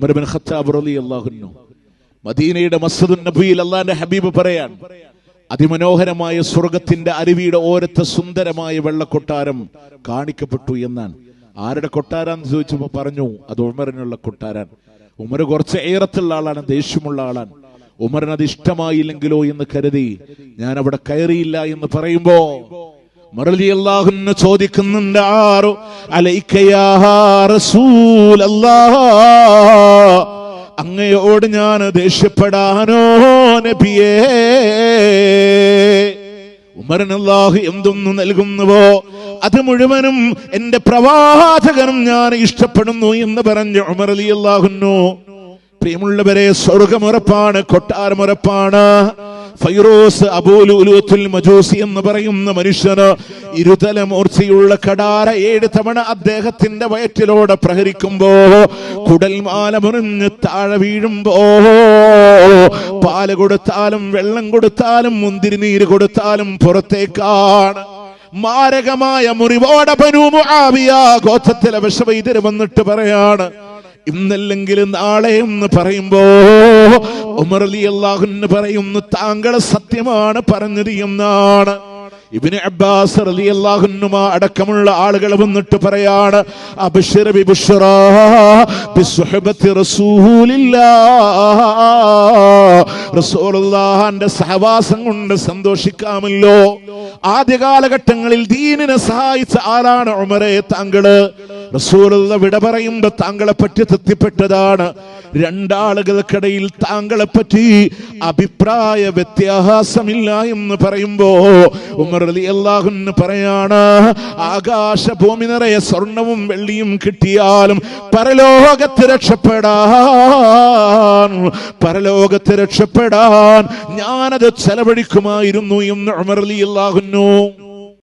Umar bin Khattab റളിയല്ലാഹു അൻഹു മദീനയുടെ മസ്ജിദുൻ നബിയിൽ അള്ളാന്റെ ഹബീബ് പറയാൻ അതിമനോഹരമായ സ്വർഗത്തിന്റെ അരുവിയുടെ ഓരത്തെ സുന്ദരമായ വെള്ളക്കൊട്ടാരം കാണിക്കപ്പെട്ടു എന്നാണ്. ആരുടെ കൊട്ടാരാന്ന് ചോദിച്ചപ്പോ പറഞ്ഞു അത് ഉമറിനുള്ള കൊട്ടാരാൻ ഉമർ കുറച്ച് ഏറത്തുള്ള ആളാണ് ദേഷ്യമുള്ള ആളാണ്. ഉമറിന് അത് ഇഷ്ടമായില്ലെങ്കിലോ എന്ന് കരുതി ഞാൻ അവിടെ കയറിയില്ല എന്ന് പറയുമ്പോ ചോദിക്കുന്നുണ്ടാറു അള്ളാഹുന്ന് ചോദിക്കുന്നുണ്ട് അലൈക്കയാ റസൂലല്ലാഹ്? അങ്ങയോട് ഞാൻ ദേഷ്യപ്പെടാനോ നബിയേ? ഉമരനല്ലാഹു എന്തൊന്നു നൽകുന്നുവോ? അത് മുഴുവനും എന്റെ പ്രവാചകനും ഞാൻ ഇഷ്ടപ്പെടുന്നു എന്ന് പറഞ്ഞ് ഉമർ അലി അള്ളാഹുന്നു പ്രിയമുള്ളവരെ സ്വർഗമുറപ്പാണ് കൊട്ടാരമുറപ്പാണ് ഫൈറോസ് അബൂലുലുത്തുൽ മജൂസി എന്ന് പറയുന്ന മനുഷ്യന് ഇരുതല മൂർച്ചയുള്ള കടാര ഏഴ് തവണ അദ്ദേഹത്തിന്റെ വയറ്റിലൂടെ പ്രഹരിക്കുമ്പോ കുടൽമാല മുറിഞ്ഞ് താഴെ വീഴുമ്പോ പാൽ കൊടുത്താലും വെള്ളം കൊടുത്താലും മുന്തിരിനീര് കൊടുത്താലും പുറത്തേക്കാണ്. മാരകമായ മുറിവോടെ ബനൂമുആവിയ ഗോത്രത്തിലെ വിഷവൈദ്യര് വന്നിട്ട് പറയാണ് ഇന്നല്ലെങ്കിൽ നാളെ എന്ന് പറയുമ്പോ ഉമർ അലി അള്ളാഹുന്ന് പറയുന്നു താങ്കൾ സത്യമാണ് പറഞ്ഞത് എന്നാണ്. ഇബിന് അബ്ബാസ് അലി അള്ളാഹുന്നുമാ അടക്കമുള്ള ആളുകൾ വന്നിട്ട് പറയാണ് റസൂലില്ലാ സഹവാസം കൊണ്ട് സന്തോഷിക്കാമല്ലോ. ആദ്യ കാലഘട്ടങ്ങളിൽ ദീനിനെ സഹായിച്ച ആരാണ് ഉമരെ താങ്കൾ? റസൂലുള്ള വിട പറയുമ്പോ താങ്കളെ പറ്റി തൃപ്തിപ്പെട്ടതാണ്. രണ്ടാളുകൾക്കിടയിൽ താങ്കളെ പറ്റി അഭിപ്രായ വ്യത്യാസമില്ല എന്ന് പറയുമ്പോ ഉമർ അലി അള്ളാഹുന്ന് പറയാണ് ആകാശ ഭൂമി നിറയെ സ്വർണവും വെള്ളിയും കിട്ടിയാലും പരലോകത്ത് രക്ഷപ്പെടാൻ പരലോകത്ത് രക്ഷപ്പെടാൻ ഞാനത് ചെലവഴിക്കുമായിരുന്നു എന്ന് ഉമർ അലി അള്ളാഹുന്നു